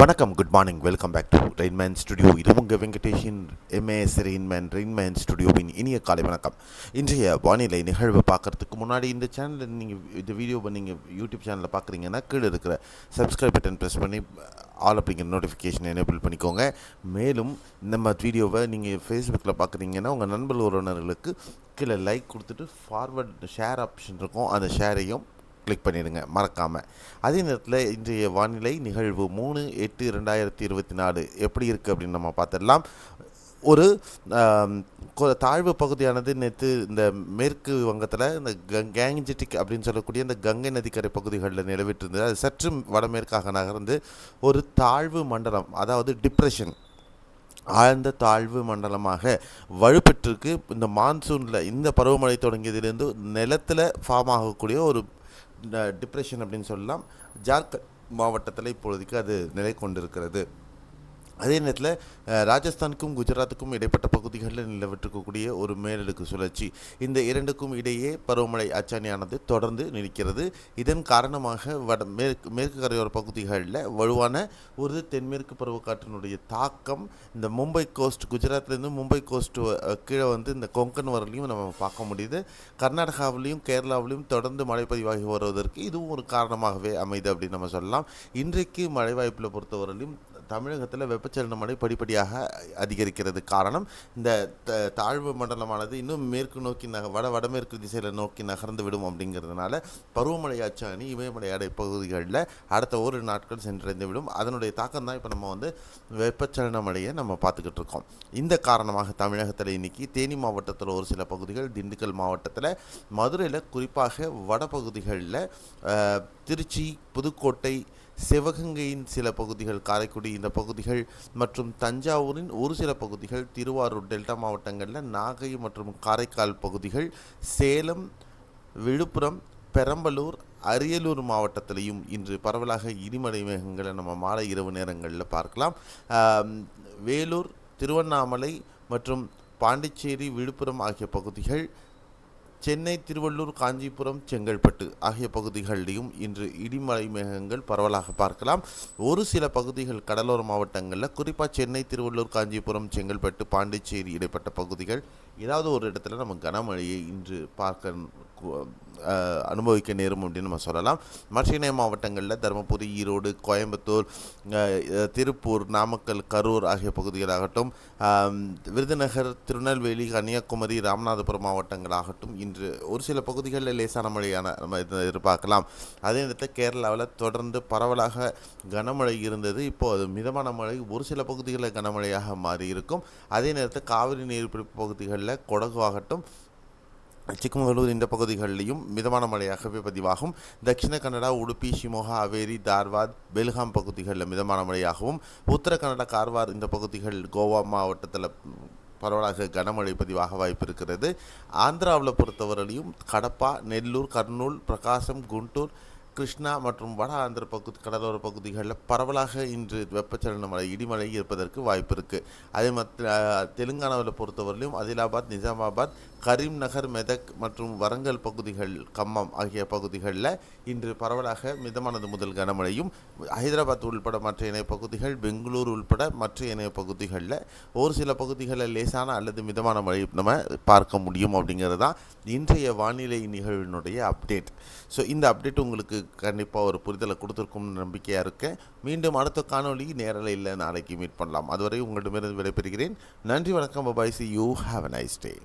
வணக்கம் good morning welcome back to Rainman studio இது உங்கள் வெங்கடேஷின் எம்ஏஎஸ் ரெயின்மேன் ரெயின்மேன் ஸ்டுடியோவின் இனிய காலை வணக்கம். இன்றைய வானிலை நிகழ்வு பார்க்குறதுக்கு முன்னாடி இந்த சேனலில் நீங்கள் இந்த வீடியோவை நீங்கள் யூடியூப் சேனலில் பார்க்குறீங்கன்னா கீழே இருக்கிற சப்ஸ்கிரைப் பட்டன் ப்ரெஸ் பண்ணி ஆல் அப்படிங்கிற நோட்டிஃபிகேஷன் எனேபிள் பண்ணிக்கோங்க. மேலும் நம்ம வீடியோவை நீங்கள் ஃபேஸ்புக்கில் பார்க்குறீங்கன்னா உங்கள் நண்பர் உறவினர்களுக்கு கீழே லைக் கொடுத்துட்டு ஃபார்வர்ட் ஷேர் ஆப்ஷன் இருக்கும். அந்த ஷேரையும் கிளிக் பண்ணிடுங்க மறக்காமல் அதே நேரத்தில் இன்றைய வானிலை நிகழ்வு மூணு எட்டு ரெண்டாயிரத்தி இருபத்தி நாலு எப்படி இருக்குது அப்படின்னு நம்ம பார்த்துடலாம். ஒரு தாழ்வு பகுதியானது நேற்று இந்த மேற்கு வங்கத்தில் இந்த கங் கேங்ஜெட்டிக் அப்படின்னு சொல்லக்கூடிய இந்த கங்கை நதிக்கரை பகுதிகளில் நிலவிட்டு இருந்தது அது சற்று வடமேற்காக நகர்ந்து ஒரு தாழ்வு மண்டலம் அதாவது டிப்ரெஷன் ஆழ்ந்த தாழ்வு மண்டலமாக வலுப்பெற்றிருக்கு. இந்த மான்சூனில் இந்த பருவமழை தொடங்கியதிலிருந்து நிலத்தில் ஃபார்ம் ஆகக்கூடிய ஒரு டிப்ரெஷன் அப்படின்னு சொல்லலாம். ஜார்க்கண்ட் மாவட்டத்தில் இப்பொழுதுக்கு அது நிலை கொண்டிருக்கிறது அதே நேரத்தில் ராஜஸ்தானுக்கும் குஜராத்துக்கும் இடைப்பட்ட பகுதிகளில் நிலவிட்டிருக்கக்கூடிய ஒரு மேலடுக்கு சுழற்சி. இந்த இரண்டுக்கும் இடையே பருவமழை அச்சாணியானது தொடர்ந்து நிற்கிறது. இதன் காரணமாக வட மேற்கு மேற்கு கரையோர பகுதிகளில் வலுவான ஒரு தென்மேற்கு பருவக்காற்றினுடைய தாக்கம் இந்த மும்பை கோஸ்ட் குஜராத்லேருந்து மும்பை கோஸ்ட் கீழே வந்து இந்த கொங்கன் வரலையும் நம்ம பார்க்க முடியுது. கர்நாடகாவிலையும் கேரளாவிலையும் தொடர்ந்து மழை பதிவாகி வருவதற்கு இதுவும் ஒரு காரணமாகவே அமைது அப்படின்னு நம்ம சொல்லலாம். இன்றைக்கு மழை வாய்ப்பில் பொறுத்தவரையிலும் தமிழகத்தில் வெப்பச்சலன மழை படிப்படியாக அதிகரிக்கிறது. காரணம் இந்த த- தாழ்வு மண்டலமானது இன்னும் மேற்கு நோக்கி நக வட வடமேற்கு திசையில் நோக்கி நகர்ந்து விடும் அப்படிங்கிறதுனால பருவமழை அச்சாணி இமயமலை அடை பகுதிகளில் அடுத்த ஒரு நாட்கள் சென்றடைந்து விடும். அதனுடைய தாக்கம் தான் இப்போ நம்ம வந்து வெப்பச்சலன மழையை நம்ம பார்த்துக்கிட்டு இருக்கோம். இந்த காரணமாக தமிழகத்தில் இன்றைக்கி தேனி மாவட்டத்தில் ஒரு சில பகுதிகள் திண்டுக்கல் மாவட்டத்தில் மதுரையில் குறிப்பாக வடபகுதிகளில் திருச்சி புதுக்கோட்டை சிவகங்கையின் சில பகுதிகள் காரைக்குடி இந்த பகுதிகள் மற்றும் தஞ்சாவூரின் ஒரு சில பகுதிகள் திருவாரூர் டெல்டா மாவட்டங்களில் நாகை மற்றும் காரைக்கால் பகுதிகள் சேலம் விழுப்புரம் பெரம்பலூர் அரியலூர் மாவட்டத்திலையும் இன்று பரவலாக இடிமலை மேகங்களை நம்ம மாலை இரவு நேரங்களில் பார்க்கலாம். வேலூர் திருவண்ணாமலை மற்றும் பாண்டிச்சேரி விழுப்புரம் ஆகிய பகுதிகள் சென்னை திருவள்ளூர் காஞ்சிபுரம் செங்கல்பட்டு ஆகிய பகுதிகளிலும் இன்று இடிமலை மேகங்கள் பரவலாக பார்க்கலாம். ஒரு சில பகுதிகள் கடலோர மாவட்டங்களில் குறிப்பாக சென்னை திருவள்ளூர் காஞ்சிபுரம் செங்கல்பட்டு பாண்டிச்சேரி இடைப்பட்ட பகுதிகள். ஏதாவது ஒரு இடத்துல நம்ம கனமழையை இன்று பார்க்க அனுபவிக்க நேரும் அப்படின்னு நம்ம சொல்லலாம். மற்ற மாவட்டங்களில் தருமபுரி ஈரோடு கோயம்புத்தூர் திருப்பூர் நாமக்கல் கரூர் ஆகிய பகுதிகளாகட்டும் விருதுநகர் திருநெல்வேலி கன்னியாகுமரி ராமநாதபுரம் மாவட்டங்களாகட்டும் இன்று ஒரு சில பகுதிகளில் லேசான மழையான நம்ம இதை எதிர்பார்க்கலாம். அதே நேரத்தில் கேரளாவில் தொடர்ந்து பரவலாக கனமழை இருந்தது. இப்போ அது மிதமான மழை ஒரு சில பகுதிகளில் கனமழையாக மாறி இருக்கும் அதே நேரத்தில் காவிரி நீர்பிடிப்பு பகுதிகளில் கொடகு ஆகட்டும் ಚಿಕ್ಕಮಗಳೂರು இந்த பகுதிகளிலும் மிதமான மழையாகவே பதிவாகும் தட்சிண கன்னடா உடுப்பி ஷிமோகா அவேரி தார்வாத் பெல்காம் பகுதிகளில் மிதமான மழையாகவும் உத்தர கன்னடா கார்வார் இந்த பகுதிகள் கோவா மாவட்டத்தில் பரவலாக கனமழை பதிவாக வாய்ப்பு இருக்கிறது. ஆந்திராவில் பொறுத்தவரையிலையும் கடப்பா நெல்லூர் கர்னூல் பிரகாசம் குண்டூர் கிருஷ்ணா மற்றும் வட ஆந்திர பகுதி கடலோர பகுதிகளில் பரவலாக இன்று வெப்பச்சலன மழை இடிமழை இருப்பதற்கு வாய்ப்பு இருக்குது அதே மாதிரி தெலுங்கானாவில் பொறுத்தவரையிலும் அதிலாபாத் நிஜாமாபாத் கரீம்நகர் மெதக் மற்றும் வரங்கல் பகுதிகள் கம்மம் ஆகிய பகுதிகளில் இன்று பரவலாக மிதமானது முதல் கனமழையும் ஹைதராபாத் உள்பட மற்ற இணைய பகுதிகள் பெங்களூர் உள்பட மற்ற இணைய பகுதிகளில் ஒரு சில பகுதிகளில் லேசான அல்லது மிதமான மழை நம்ம பார்க்க முடியும் அப்படிங்கிறது தான் இன்றைய வானிலை நிகழ்வினுடைய அப்டேட். ஸோ இந்த அப்டேட் உங்களுக்கு கண்டிப்பாக ஒரு புரிதலை கொடுத்துருக்கும்னு நம்பிக்கையாக இருக்கேன். மீண்டும் அடுத்த காணொளி இல்லை நாளைக்கு மீட் பண்ணலாம். அதுவரை உங்களிடமிருந்து விடைபெறுகிறேன். நன்றி வணக்கம் bye bye see you have a nice day